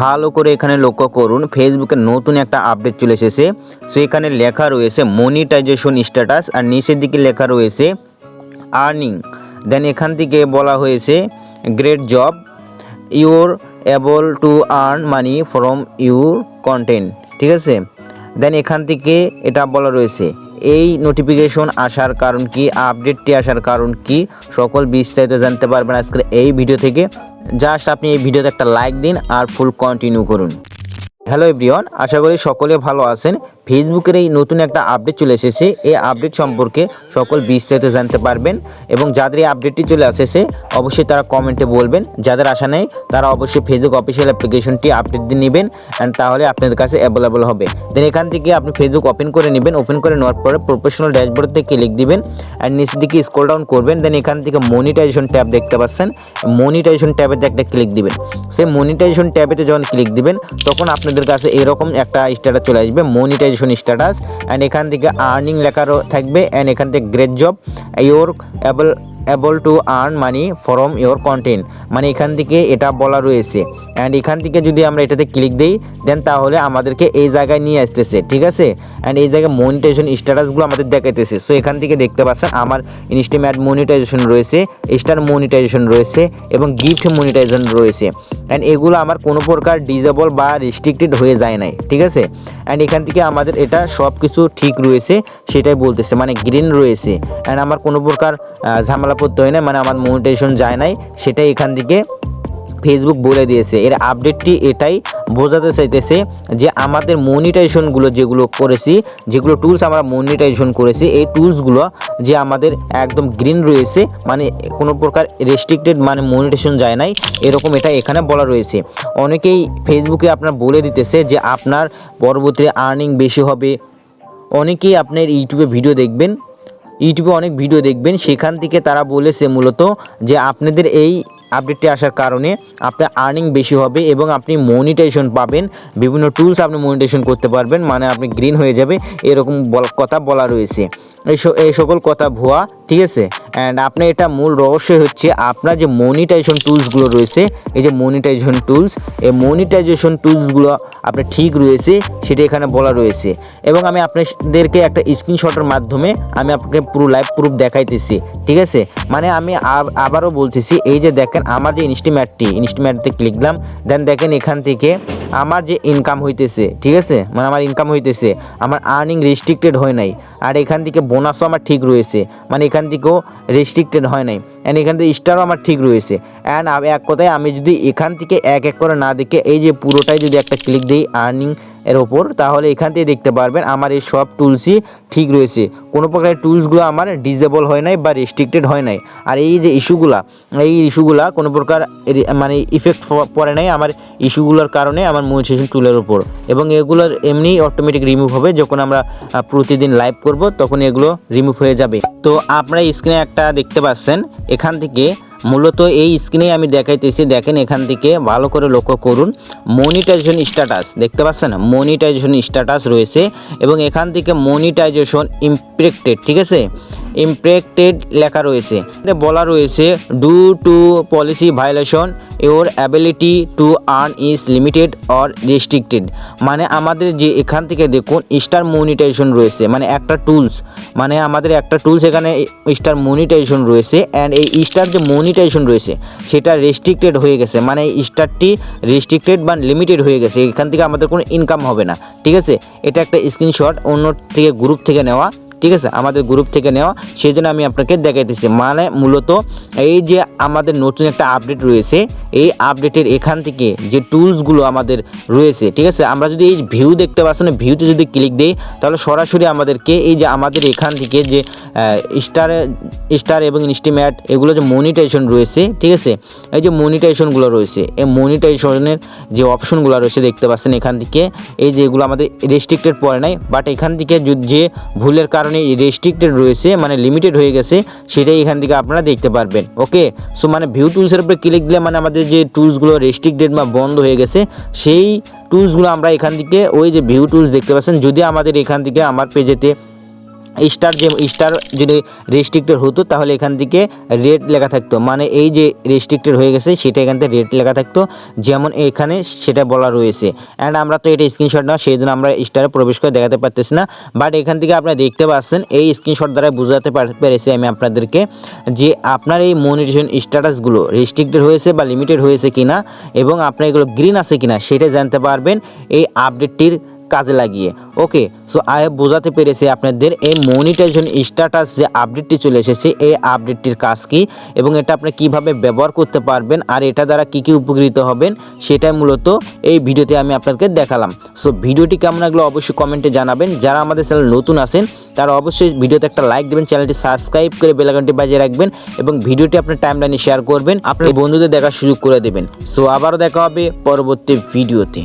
ভালো করে এখানে লক্ষ্য করুন ফেসবুকে নতুন একটা আপডেট চলে এসেছে। সো এখানে লেখা রয়েছে মনিটাইজেশন স্ট্যাটাস আর নিচের দিকে লেখা রয়েছে আর্নিং দেন এখান থেকে বলা হয়েছে great job you're able to earn money from your content ঠিক আছে? দেন এখান থেকে এটা বলা রয়েছে, এই নোটিফিকেশন আসার কারণ কি আপডেটটি আসার কারণ কি, সকল বিস্তারিত জানতে পারবেন আজকের এই ভিডিও থেকে। জাস্ট আপনি এই ভিডিওতে একটা লাইক দিন আর ফুল কন্টিনিউ করুন। হ্যালো এভরিওয়ান আশা করি সকলে ভালো আছেন। ফেসবুকের এই নতুন একটা আপডেট চলে এসেছে। এই আপডেট সম্পর্কে সকল বিস্তারিত জানতে পারবেন এবং যাদের এই আপডেটটি চলে এসেছে অবশ্যই তারা কমেন্টে বলবেন। যাদের আশা নেই, তারা অবশ্যই ফেসবুক অফিসিয়াল অ্যাপ্লিকেশনটি আপডেট দিয়ে নেবেন অ্যান্ড তাহলে আপনাদের কাছে অ্যাভেলেবল হবে। দেন এখান থেকে আপনি ফেসবুক ওপেন করে নেবেন। ওপেন করে নেওয়ার পরে প্রফেশনাল ড্যাশবোর্ড থেকে ক্লিক দিবেন অ্যান্ড নিচের দিকে স্ক্রল ডাউন করবেন। দেন এখান থেকে মনিটাইজেশন ট্যাব দেখতে পাচ্ছেন। মনিটাইজেশন ট্যাবেতে একটা ক্লিক দিবেন। সেই মনিটাইজেশন ট্যাবেতে যখন ক্লিক দিবেন, তখন আপনাদের কাছে এরকম একটা স্ট্যাটাস চলে আসবে। মনিটাইজেশন স্ট্যাটাস অ্যান্ড এখান থেকে আর্নিং লেখা থাকবে অ্যান্ড এখান থেকে great job you're able able to earn money from your content মানে এখান থেকে এটা বলা রয়েছে। অ্যান্ড এখান থেকে যদি আমরা এটাতে ক্লিক দিই দেন তাহলে আমাদেরকে এই জায়গায় নিয়ে আসতেছে, ঠিক আছে? অ্যান্ড এই জায়গায় মনিটাইজেশন স্ট্যাটাসগুলো আমাদের দেখাইতেছে। সো এখান থেকে দেখতে পাচ্ছেন আমার ইনস্টিম অ্যাড মনিটাইজেশন রয়েছে স্টার মনিটাইজেশন রয়েছে, এবং গিফট মনিটাইজেশন রয়েছে। অ্যান্ড এগুলো আমার কোনো প্রকার ডিজেবল বা রেস্ট্রিক্টেড হয়ে যায় নাই, ঠিক আছে? অ্যান্ড এখান থেকে আমাদের এটা সব কিছু ঠিক রয়েছে, সেটাই বলতেছে মানে গ্রিন রয়েছে। অ্যান্ড আমার কোনো প্রকার ঝামেলা পড়তে হয় না মানে আমার মনিটেশন যায় নাই, সেটাই এখান থেকে ফেসবুক বলে দিয়েছে। এর আপডেটটি এটাই বোঝাতে চাইতেছে যে আমাদের মনিটাইজেশনগুলো যেগুলো করেছি, যেগুলো টুলস আমরা মনিটাইজেশন করেছি, এই টুলসগুলো যে আমাদের একদম গ্রিন রয়েছে মানে কোনো প্রকার রেস্ট্রিক্টেড মানে মনিটাইজেশন যায় নাই, এরকম এটা এখানে বলা রয়েছে। অনেকেই ফেসবুকে আপনার বলে দিতেছে যে আপনার পরবর্তীতে আর্নিং বেশি হবে। অনেকেই আপনার ইউটিউবে ভিডিও দেখবেন ইউটিউবে অনেক ভিডিও দেখবেন, সেখান থেকে তারা বলেছে মূলত যে আপনাদের এই আপডেটটি আসার কারণে আপনার আর্নিং বেশি হবে এবং আপনি মনিটাইজেশন পাবেন। বিভিন্ন টুলস আপনি মনিটাইজেশন করতে পারবেন মানে আপনি গ্রিন হয়ে যাবে, এরকম কথা বলা রয়েছে। এই সকল কথা ভুয়া ঠিক আছে? অ্যান্ড আপনার এটা মূল রহস্য হচ্ছে আপনার যে মনিটাইজেশন টুলসগুলো রয়েছে, এই যে মনিটাইজেশন টুলস এই মনিটাইজেশন টুলসগুলো আপনার ঠিক রয়েছে, সেটা এখানে বলা রয়েছে। এবং আমি আপনাদেরকে একটা স্ক্রিনশটের মাধ্যমে আমি আপনাকে পুরো লাইভ প্রুফ দেখাইতেছি, ঠিক আছে? মানে আমি আবারও বলতেছি, এই যে দেখেন আমার যে ইনস্টিমেটটি ইনস্টিম্যাটতে ক্লিক দিলাম দেন দেখেন এখান থেকে আমার যে ইনকাম হইতেছে, ঠিক আছে? মানে আমার ইনকাম হইতেছে, আমার আর্নিং রেস্ট্রিক্টেড হয় নাই, আর এখান থেকে বোনাসও আমার ঠিক রয়েছে। মানে এখান থেকেও রেস্ট্রিক্টেড হয় নাই। অ্যান্ড এখান থেকে স্টারও আমার ঠিক রয়েছে। অ্যান্ড এক কথায় আমি যদি এখান থেকে এক এক করে না দেখে, এই যে পুরোটাই যদি একটা ক্লিক দিই আর্নিং এর ওপর, তাহলে এখান থেকে দেখতে পারবেন আমার এই সব টুলসই ঠিক রয়েছে। কোনো প্রকারের টুলসগুলো আমার ডিজেবল হয় নাই বা রেস্ট্রিক্টেড হয় নাই। আর এই যে ইস্যুগুলা এই ইস্যুগুলা কোনো প্রকার মানে ইফেক্ট পড়ে নাই আমার ইস্যুগুলোর কারণে আমার মনিটাইজেশন টুলের উপর এবং এগুলোর এমনি অটোমেটিক রিমুভ হবে যখন আমরা প্রতিদিন লাইভ করব, তখন এগুলো রিমুভ হয়ে যাবে। তো আপনারা স্ক্রিনে একটা দেখতে পাচ্ছেন, এখান থেকে মূলত এই স্ক্রিনে আমি দেখাইতেছি, দেখেন এখান থেকে ভালো করে লক্ষ্য করুন মনিটাইজেশন স্ট্যাটাস দেখতে পাচ্ছেন? মনিটাইজেশন স্ট্যাটাস রয়েছে এবং এখান থেকে মনিটাইজেশন ইমপ্রেক্টেড ঠিক আছে? ইমপ্রেক্টেড লেখা রয়েছে। বলা রয়েছে due to policy violation your ability to earn is limited or restricted মানে আমাদের যে এখান থেকে দেখুন স্টার মনিটাইজেশন রয়েছে মানে একটা টুলস মানে আমাদের একটা টুলস এখানে স্টার মনিটাইজেশন রয়েছে অ্যান্ড এই স্টার যে মনিটাইজেশন রয়েছে, সেটা রেস্ট্রিক্টেড হয়ে গেছে। মানে স্টারটি রেস্ট্রিক্টেড বা লিমিটেড হয়ে গেছে। এখান থেকে আমাদের কোনো ইনকাম হবে না। ঠিক আছে? এটা একটা স্ক্রিনশট অন্য থেকে গ্রুপ থেকে নেওয়া। ঠিক আছে? আমাদের গ্রুপ থেকে নেওয়া সেই জন্য আমি আপনাকে দেখাইতেছি। মানে মূলত এই যে আমাদের নতুন একটা আপডেট রয়েছে, এই আপডেটের এখান থেকে যে টুলসগুলো আমাদের রয়েছে, ঠিক আছে? আমরা যদি এই ভিউ দেখতে পাচ্ছেন ভিউতে যদি ক্লিক দিই, তাহলে সরাসরি আমাদেরকে এই যে আমাদের এখান থেকে যে স্টার স্টার এবং ইনস্টিম্যাট এগুলো যে মনিটাইজেশন রয়েছে, ঠিক আছে? এই যে মনিটাইজেশনগুলো রয়েছে, এই মনিটাইজেশনের যে অপশনগুলো রয়েছে দেখতে পাচ্ছেন এখান থেকে, এই যে এগুলো আমাদের রেস্ট্রিক্টেড পড়ে নাই বাট এখান থেকে যে ভুলের কারণে রেস্ট্রিক্টেড রয়েছে মানে লিমিটেড হয়ে গেছে, সেটাই এখান থেকে আপনারা দেখতে পারবেন ওকে সো মানে ভিউ টুলসের উপরে ক্লিক দিলে মানে আমাদের যে টুলসগুলো রেস্ট্রিক্টেড বা বন্ধ হয়ে গেছে, সেই টুলসগুলো আমরা এখান থেকে, ওই যে ভিউ টুলস দেখতে পাচ্ছেন, যদি আমাদের এখান থেকে আমার পেজেতে স্টার যে স্টার যদি রেস্ট্রিক্টেড হতো, তাহলে এখান থেকে রেড লেখা থাকতো। মানে এই যে রেস্ট্রিক্টেড হয়ে গেছে, সেটা এখান থেকে রেড লেখা থাকতো। যেমন এখানে সেটা বলা রয়েছে। অ্যান্ড আমরা তো এটা স্ক্রিনশট না সেই জন্য আমরা স্টারে প্রবেশ করে দেখাতে পারতেছি না। বাট এখান থেকে আপনারা দেখতে পাচ্ছেন, এই স্ক্রিনশট দ্বারা বোঝাতে পেরেছি আমি আপনাদেরকে যে আপনার এই মনিটেশন স্ট্যাটাসগুলো রেস্ট্রিক্টেড হয়েছে বা লিমিটেড হয়েছে কিনা, এবং আপনার এগুলো গ্রিন আছে কিনা, সেটা জানতে পারবেন। এই আপডেটটির কাজে লাগিয়ে। ওকে সো আই বোঝাতে পেরেছি আপনাদের এই মনিটাইজেশন স্ট্যাটাস যে আপডেটটি চলে এসেছে, এই আপডেটটির কাজ কি এবং এটা আপনি কীভাবে ব্যবহার করতে পারবেন আর এটা দ্বারা কি কি উপকৃত হবেন সেটাই মূলত এই ভিডিওতে আমি আপনাদেরকে দেখালাম। সো ভিডিওটি কেমন লাগল অবশ্যই কমেন্টে জানাবেন। যারা আমাদের চ্যানেল নতুন আছেন, তারা অবশ্যই ভিডিওতে একটা লাইক দেবেন চ্যানেলটি সাবস্ক্রাইব করে বেলাঘন্টি বাজিয়ে রাখবেন এবং ভিডিওটি আপনার টাইমলাইনে শেয়ার করবেন আপনার বন্ধুদের দেখার সুযোগ করে দেবেন। সো আবারও দেখা হবে পরবর্তী ভিডিওতে।